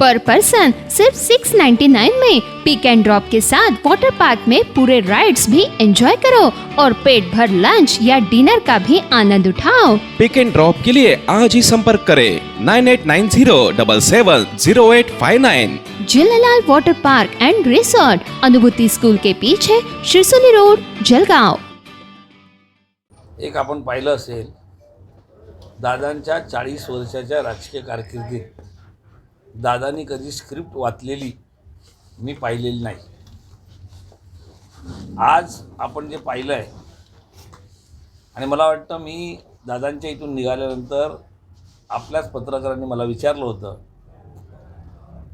पर person सिर्फ़ 699 में पिक and drop के साथ वाटर पार्क में पूरे राइड्स भी एंजॉय करो और पेट भर लंच या डिनर का भी आनंद उठाओ। पिक एंड ड्रॉप के लिए आज ही संपर्क करें nine eight nine zero double seven zero eight five nine Jhulelal water park and resort Anubhuti school के पीछे शिरसोली रोड जलगांव। एक आपण पाहिलं असेल दादांच्या चाळीस वर्षाच्या राजकीय कारकिर्दीत. दादांनी कधी स्क्रिप्ट वाचलेली मी पाहिलेली नाही. आज आपण जे पाहिलं आहे आणि मला वाटतं मी दादांच्या इथून निघाल्यानंतर आपल्याच पत्रकारांनी मला विचारलं होतं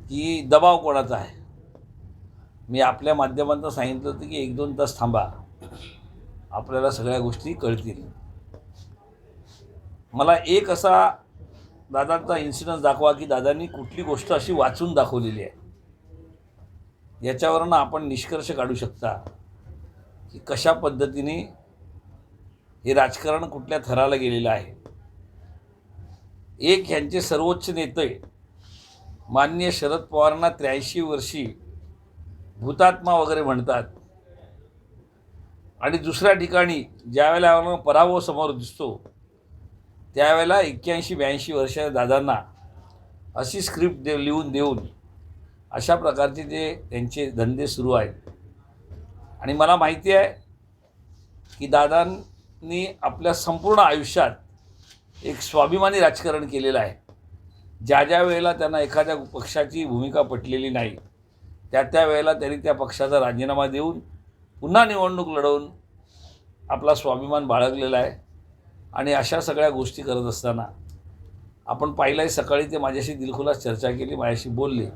की दबाव कोणाचा आहे? मी आपल्या माध्यमातून सांगितलं होतं की एक दोन तास थांबा आपल्याला सगळ्या गोष्टी कळतील. मला एक असा दादांचा इन्सिडन्स दाखवा की दादांनी कुठली गोष्ट अशी वाचून दाखवलेली आहे. याच्यावरनं आपण निष्कर्ष काढू शकता की कशा पद्धतीने हे राजकारण कुठल्या थराला गेलेलं आहे. एक ह्यांचे सर्वोच्च नेते माननीय शरद पवारांना त्र्याऐंशी वर्षी भूतात्मा वगैरे म्हणतात. आणि दुसऱ्या ठिकाणी ज्यावेळेला पराभव समोर दिसतो त्यावेळेला एक्क्याऐंशी ब्याऐंशी वर्षाच्या दादांना अशी स्क्रिप्ट दे लिहून देऊन अशा प्रकारचे ते त्यांचे धंदे सुरू आहेत. आणि मला माहिती आहे की दादांनी आपल्या संपूर्ण आयुष्यात एक स्वाभिमानी राजकारण केलेलं आहे. ज्या ज्या वेळेला त्यांना एखाद्या पक्षाची भूमिका पटलेली नाही त्या त्या वेळेला त्यांनी त्या पक्षाचा राजीनामा देऊन पुन्हा निवडणूक लढवून आपला स्वाभिमान बाळगलेला आहे. आणि अशा सगळ्या गोष्टी करत असताना आपण पाहिलं सकाळी ते माझ्याशी दिलखुलास चर्चा केली माझ्याशी बोलले.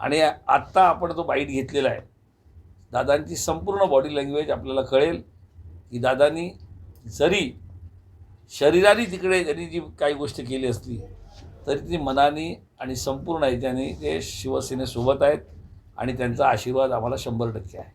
आणि आत्ता आपण तो बाईट घेतलेला आहे. दादांची संपूर्ण बॉडी लँग्वेज आपल्याला कळेल की दादांनी जरी शरीराने तिकडे त्यांनी जी काही गोष्ट केली असली तरी ती मनाने आणि संपूर्ण याच्याने ते शिवसेनेसोबत आहेत आणि त्यांचा आशीर्वाद आम्हाला शंभर टक्के आहे.